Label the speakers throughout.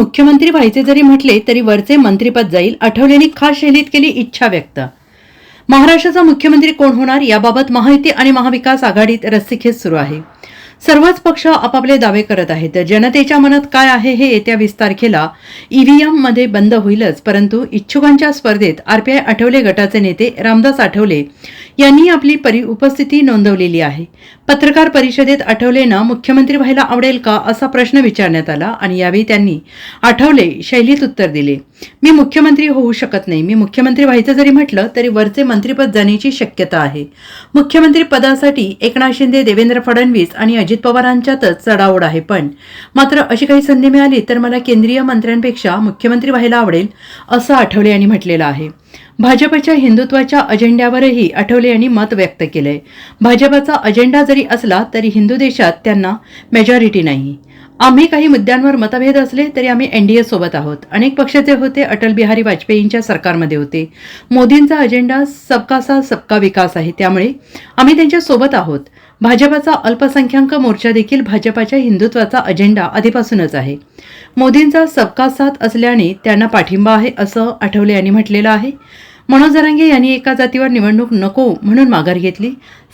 Speaker 1: मुख्यमंत्री व्हायचे जरी म्हटले तरी वरचे मंत्रीपद जाईल आठवलेंनी खास शैलीत केली इच्छा व्यक्त. महाराष्ट्राचा मुख्यमंत्री कोण होणार याबाबत महायुती आणि महाविकास आघाडीत रस्सीखेच सुरू आहे. सर्वच पक्ष आपापले दावे करत आहेत. जनतेच्या मनात काय आहे हे येत्या वीस तारखेला ईव्हीएममध्ये बंद होईलच परंतु इच्छुकांच्या स्पर्धेत आरपीआय आठवले गटाचे नेते रामदास आठवले यांनी आपली परि उपस्थिती नोंदवलेली आहे. पत्रकार परिषदेत आठवलेंना मुख्यमंत्री व्हायला आवडेल का असा प्रश्न विचारण्यात आला आणि यावेळी त्यांनी आठवले शैलीत उत्तर दिले. मी मुख्यमंत्री होऊ शकत नाही. मी मुख्यमंत्री व्हायचं जरी म्हटलं तरी वरचे मंत्रीपद जाण्याची शक्यता आहे. मुख्यमंत्री पदासाठी एकनाथ शिंदे देवेंद्र फडणवीस आणि अजित पवारांच्यातच चढाओढ आहे. पण मात्र अशी काही संधी मिळाली तर मला केंद्रीय मंत्र्यांपेक्षा मुख्यमंत्री व्हायला आवडेल असं आठवले यांनी म्हटलेलं आहे. भाजपच्या हिंदुत्वाच्या अजेंड्यावरही आठवले यांनी मत व्यक्त केलंय. भाजपचा अजेंडा जरी असला तरी हिंदू देशात त्यांना मेजॉरिटी नाही. आम्ही काही मुद्द्यांवर मतभेद असले तरी आम्ही एनडीए सोबत आहोत. अनेक पक्षाचे होते अटल बिहारी वाजपेयींच्या सरकारमध्ये होते. मोदींचा अजेंडा सबका साथ सबका विकास आहे. त्यामुळे आम्ही त्यांच्यासोबत आहोत. भाजपाचा अल्पसंख्याक मोर्चा देखील भाजपाच्या हिंदुत्वाचा अजेंडा आधीपासूनच आहे. मोदींचा सबका साथ असल्याने त्यांना पाठिंबा आहे असं आठवले यांनी म्हटलेलं आहे. मनोज जरांगे यांनी एका जातीवर निवडणूक नको म्हणून माघार घेतली.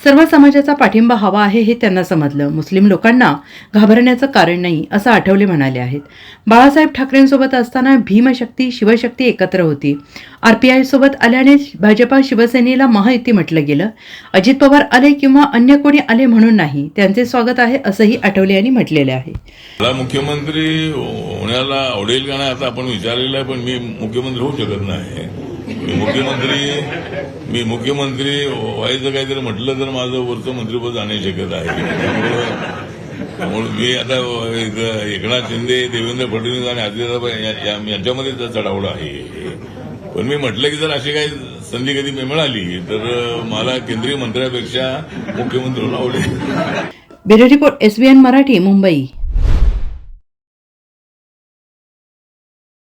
Speaker 1: सर्व समाजाचा पाठिंबा हवा आहे हे त्यांना समजलं. मुस्लिम लोकांना घाबरण्याचं कारण नाही असं आठवले म्हणाले आहेत. बाळासाहेब ठाकरेंसोबत असताना भीमशक्ती शिवशक्ती एकत्र होती. आरपीआय सोबत आल्याने भाजपा शिवसेनेला महायुती म्हटलं गेलं. अजित पवार आले किंवा अन्य कोणी आले म्हणून नाही त्यांचे स्वागत आहे असंही आठवले यांनी म्हटलेले आहे.
Speaker 2: मला मुख्यमंत्री होण्याला आवडेल का नाही आता आपण विचारलेलं आहे पण मी मुख्यमंत्री होऊ शकत नाही. मी मुख्यमंत्री मी मुख्यमंत्री व्हायचं काहीतरी म्हटलं तर माझं वरचं मंत्रिपद जाणे शकत आहे. त्यामुळे त्यामुळे मी आता एकनाथ शिंदे देवेंद्र फडणवीस आणि आदित्य यांच्यामध्ये चढावडा आहे. पण मी म्हटलं की जर अशी काही संधी कधी मिळाली तर मला केंद्रीय मंत्र्यापेक्षा मुख्यमंत्री आवडेल
Speaker 1: bureau report SBN Marathi Mumbai.